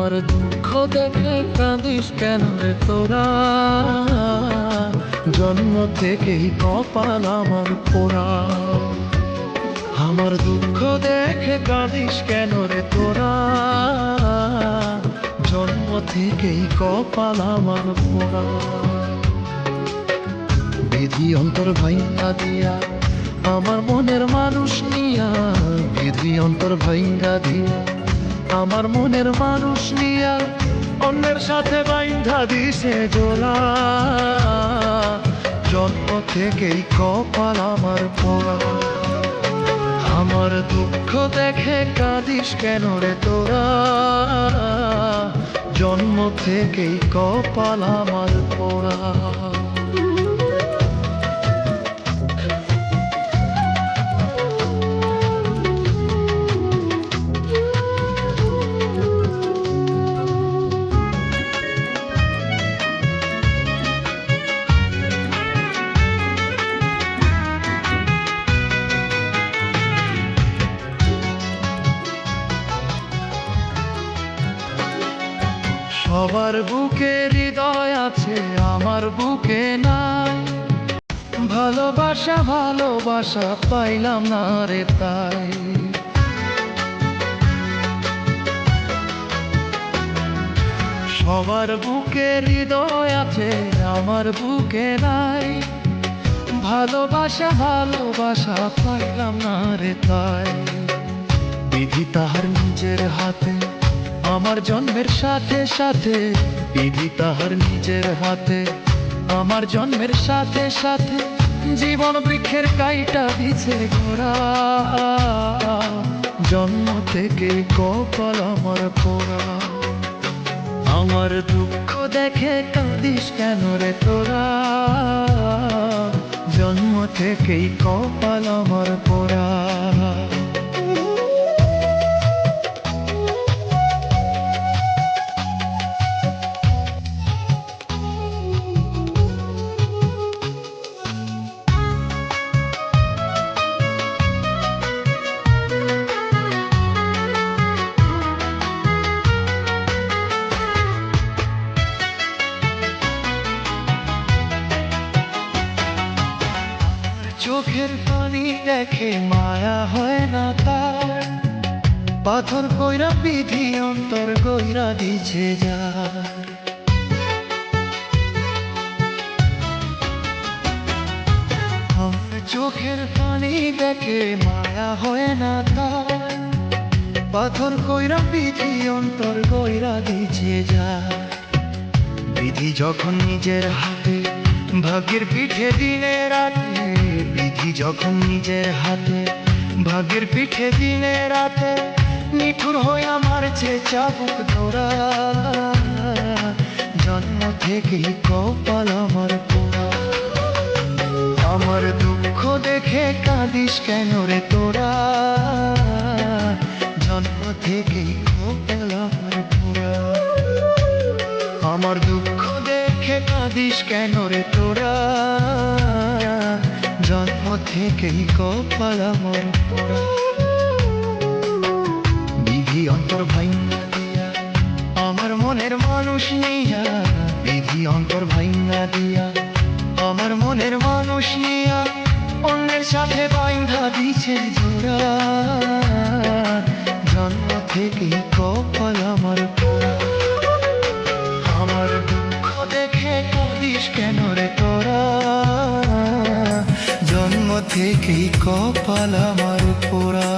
আমার দুঃখ দেখে কাঁদিস কেন রে তোরা? জন্ম থেকেই কপাল আমার পোড়া। আমার দুঃখ দেখে কাঁদিস কেন রে তোরা? জন্ম থেকেই কপাল আমার পোড়া। বিধি অন্তর ভাইয়া দিয়া আমার মনের মানুষ নিয়া। বিধি অন্তর ভাইয়া দিয়া আমার মনের মানুষ নিয়া অন্যের সাথে বাইন্ধা দিছে জোলা। জন্ম থেকেই কপাল আমার পোড়া। আমার দুঃখ দেখে কাঁদিস কেন রে তোরা? জন্ম থেকেই কপাল আমার পোড়া। সবার বুকে হৃদয় আছে, আমার বুকে নাই। ভালোবাসা ভালোবাসা পাইলাম না রে তাই। সবার বুকে হৃদয় আছে, আমার বুকে নাই। ভালোবাসা ভালোবাসা পাইলাম না রে তাই। বিধি তাহার নিজের হাতে আমার জন্মের সাথে সাথে বিধি তাহার নিজের হাতে। আমার জন্মের সাথে সাথে জীবন বৃক্ষের কাইটা দিছে ঘোরা। জন্ম থেকে কপাল আমার পোড়া। আমার দুঃখ দেখে কাঁদিস কেন রে তোরা? জন্ম থেকেই কপাল আমার পোড়া। চোখের পানি দেখে মায়া হয় না তার। পাথর কইরা বিধি অন্তর কইরা দিছে যা চোখের পানি দেখে মায়া হয় না তার। পাথর কইরা বিধি অন্তর কইরা দিছে যা বিধি যখন নিজের হাতে ভাগ্যের পিঠে দিনে রাতে, বিধি যখন নিজের হাতে ভাগ্যের পিঠে দিনে রাতে, নিঠুর হয়ে আমার যে চাবুক ধরা জন্ম থেকেই কপাল আমার পোড়া। আমার দুঃখ দেখে কাঁদিস কেন রে তোরা? জন্ম থেকেই কপাল আমার পোড়া। আমার দুঃখ দেখে কাঁদিস কেন রে তোরা? জন্ম থেকেই কপাল আমার বিধি অন্তর দিয়া আমার মনের মানুষ নিয়া। বিধি অন্তর ভাইনা দিয়া, আমার মনের মানুষ নিয়া। অন্যের সাথে বাইন্ধা দিছে জোড়া। জন্ম থেকেই কপাল আমার। কাঁদিস কেন রে তোরা? জন্ম থেকেই কপাল আমার পোড়া